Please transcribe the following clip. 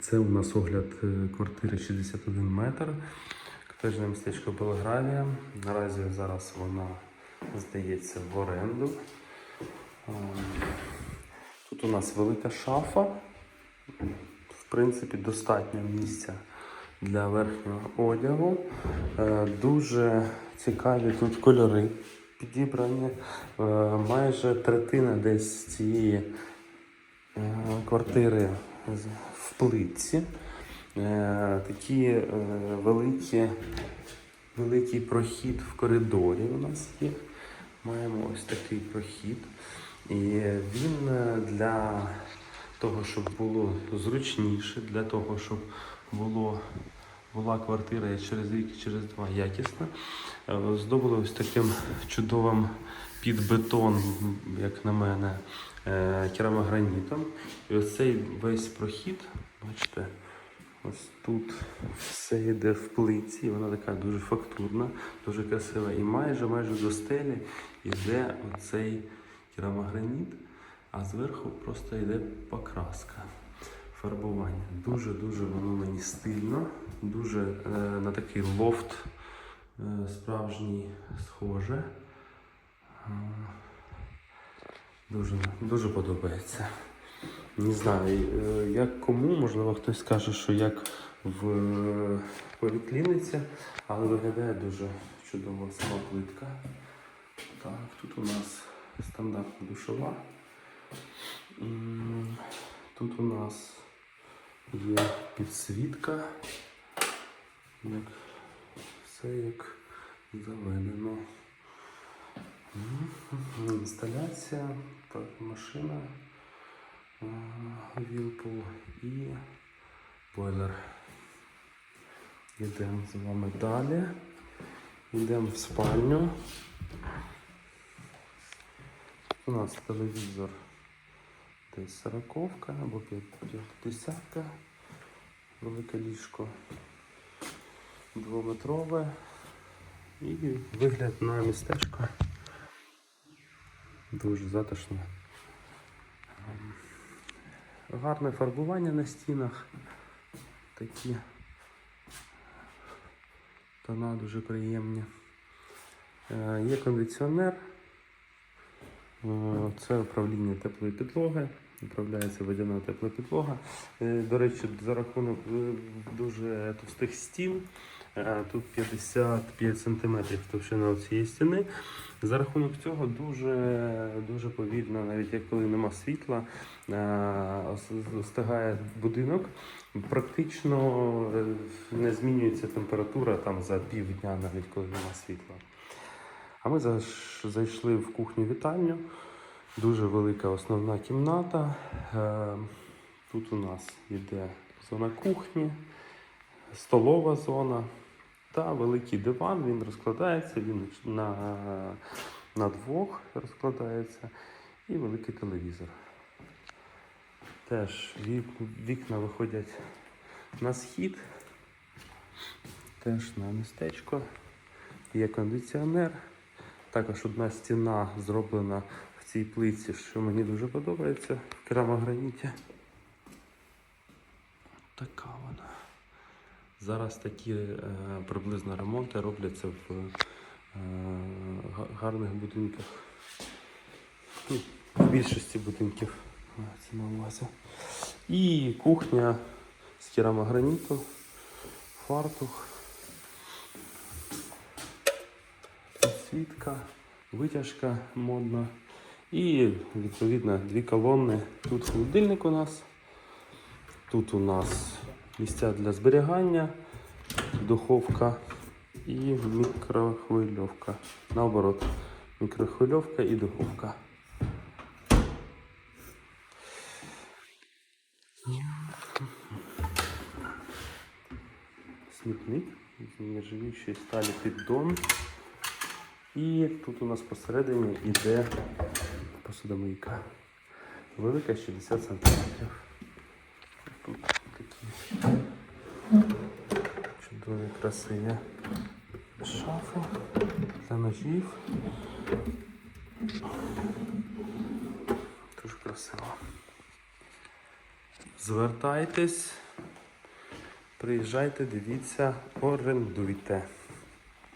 Це у нас огляд е, квартири 61 метр. Котежне містечко Белгравія. Наразі зараз вона здається в оренду. Ем, Тут у нас велика шафа. В принципі, достатньо місця для верхнього одягу. Е, Дуже цікаві тут кольори підібрані. Е, Майже третина десь цієї е, квартири в плитці. Е, Такі е, великі, великий прохід в коридорі у нас є. Маємо ось такий прохід. І він е, для того, щоб було зручніше, для того, щоб було, була квартира через рік, через два якісна, здобули ось таким чудовим під бетон, як на мене, е, керамогранітом. І ось цей весь прохід, бачите, ось тут все йде в плиці, вона така дуже фактурна, дуже красива. І майже майже до стелі йде оцей керамограніт, а зверху просто йде покраска. Фарбування. Дуже-дуже воно мені стильно, дуже е, на такий лофт е, справжній схоже. Дуже, дуже подобається. Не знаю, е, як кому, можливо, хтось скаже, що як в е, поліклініці, але виглядає дуже чудово сама плитка. Так, тут у нас стандартна душова. Тут у нас є підсвітка. Як, все як заведено. Інсталяція, машина, вілпул і бойлер. Йдемо з вами далі. Йдемо в спальню. У нас телевізор десь сороковка або п'ятдесятка. Велике ліжко двометрове. І вигляд на містечко. Дуже затишно. Гарне фарбування на стінах. Такі тона дуже приємні. Е, Є кондиціонер. Е, Це управління теплої підлоги. Управляється водяна тепла підлога. Е, До речі, за рахунок дуже товстих стін. Е, Тут 55 см товщина цієї стіни. За рахунок цього дуже, дуже повільно, навіть як коли нема світла, е, остигає будинок. Практично е, не змінюється температура там за півдня, навіть коли нема світла. А ми зайшли в кухню-вітальню. Дуже велика основна кімната. Тут у нас йде зона кухні, столова зона та великий диван. Він розкладається, він на, на двох розкладається і великий телевізор. Теж вік- вікна виходять на схід, теж на містечко. Є кондиціонер. Також одна стіна зроблена в цій плиці, що мені дуже подобається в керамограніті. Така вона. Зараз такі е, приблизно ремонти робляться в е, гарних будинках. Ну, В більшості будинків мається на увазі. І кухня з керамограніту, фартух. підсвітка, витяжка модна. І відповідно дві колонни. Тут холодильник у нас. Тут у нас місця для зберігання, духовка і мікрохвильовка. Наоборот, мікрохвильовка і духовка. Смітник з нержавіючої сталі піддон. І тут у нас посередині йде посудомийка. Велика 60 см. Тут чудові красиві шафи для ножів. Дуже красиво. Звертайтесь, Приїжджайте, дивіться, орендуйте.